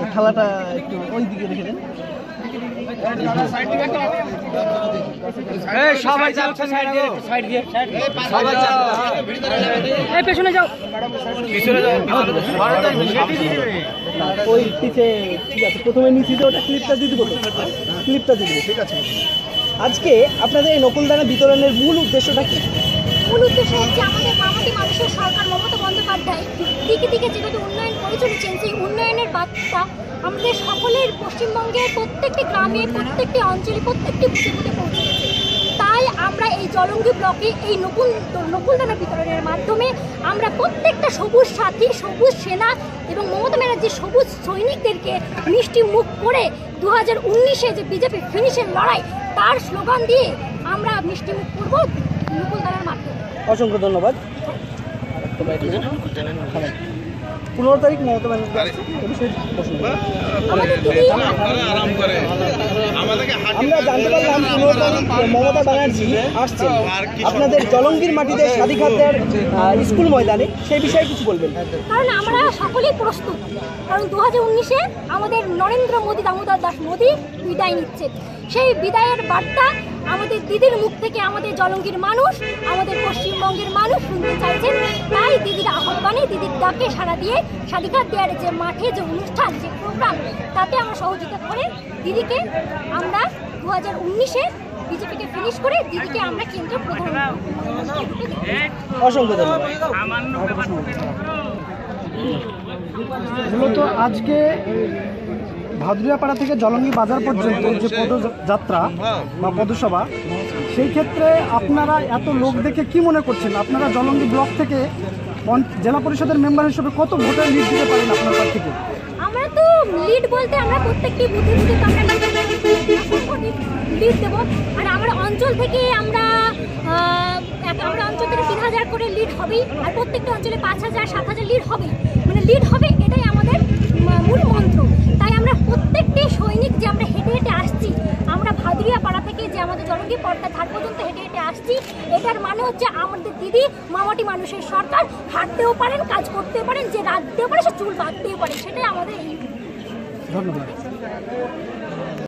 এই থালাটা একটু ওই দিকে রেখে দেন। সবাই যাচ্ছে সাইড দিয়ে সাইড দিয়ে সবাই এই পেছনে যাও। ওই পিছে ঠিক আছে প্রথমে নিচে যে ওটা ক্লিপটা দিয়ে দিবো তো ক্লিপটা দিয়ে দিবো ঠিক আছে। আজকে আপনাদের এই নকুলদানা বিতরণের মূল উদ্দেশ্যটা কি? মূল উদ্দেশ্য আমাদের মামাটি মানুষের সরকার মমতা বন্দ্যোপাধ্যায় দিকে দিকে যেভাবে উন্নয়ন করে চলেছেন সেই উন্নয়নের বার্তা আমাদের সকলের পশ্চিমবঙ্গের প্রত্যেকটি গ্রামে, প্রত্যেকটি অঞ্চলে, প্রত্যেকটি বুথে বুথে তাই আমরা এই জলঙ্গি ব্লকে, এই নকুল নকুলদানা বিতরণের মাধ্যমে আমরা প্রত্যেকটা সবুজ সাথী, সবুজ সেনা এবং মমতা ব্যানার্জির সবুজ সৈনিকদেরকে মিষ্টি মুখ করে দু হাজার উনিশে যে বিজেপি ফিনিশের লড়াই, তার স্লোগান দিয়ে আমরা মিষ্টি মুখ করব। অসংখ্য ধন্যবাদ। পনেরো তারিখ মমতা আসছে, আমরা জানতে মমতা ব্যানার্জি আসছেন। আপনাদের জলঙ্গির মাটিতে আহ, স্কুল ময়দানে সেই বিষয়ে কিছু বলবেন? কারণ আমরা সকলেই প্রস্তুত। কারণ দু হাজার উনিশে আমাদের নরেন্দ্র মোদী দামোদর দাস মোদী বিদায় নিচ্ছে সেই বিদায়ের বার্তা আমাদের দিদির মুখ থেকে আমাদের জলঙ্গির মানুষ আমাদের পশ্চিমবঙ্গের মানুষ শুনতে চাইছেন। তাই দিদির আহ্বানে দিদির ডাকে সাড়া দিয়ে স্বাধিকার দেওয়ার যে মাঠে যে অনুষ্ঠান যে প্রোগ্রাম তাতে আমরা সহযোগিতা করে দিদিকে আমরা দু হাজার উনিশে বিজেপিকে ফিনিশ করে দিদিকে আমরা কেন্দ্র প্রধান অসংখ্য ধন্যবাদ। মূলত আজকে ভাদুরিয়াপাড়া থেকে জলঙ্গি বাজার পর্যন্ত যে পদযাত্রা বা পদসভা সেই ক্ষেত্রে আপনারা এত লোক দেখে কি মনে করছেন? আপনারা জলঙ্গি ব্লক থেকে জেলা পরিষদের মেম্বার হিসেবে কত ভোটার লিড দিতে পারেন আপনার কাছ থেকে? আমরা তো লিড বলতে আমরা প্রত্যেকটি বুথে বুথে লিড দেবো আর আমার অঞ্চল থেকে আমরা আমরা অঞ্চল থেকে তিন হাজার করে লিড হবেই, আর প্রত্যেকটা অঞ্চলে পাঁচ হাজার, সাত হাজার লিড হবেই। মানে লিড হবে এটাই আমাদের ম- মূল মন্ত্র তাই আমরা প্রত্যেকটি সৈনিক যে আমরা হেঁটে হেঁটে আসছি আমরা ভাদুরিয়া পাড়া থেকে যে আমাদের জনগী পর্দা ধার পর্যন্ত হেঁটে হেঁটে আসছি, এটার মানে হচ্ছে আমাদের দিদি মামাটি মানুষের সরকার, হাঁটতেও পারেন, কাজ করতে পারেন, যে রাখতেও পারে সে চুল বাঁধতেও পারে, সেটাই আমাদের এই। ধন্যবাদ।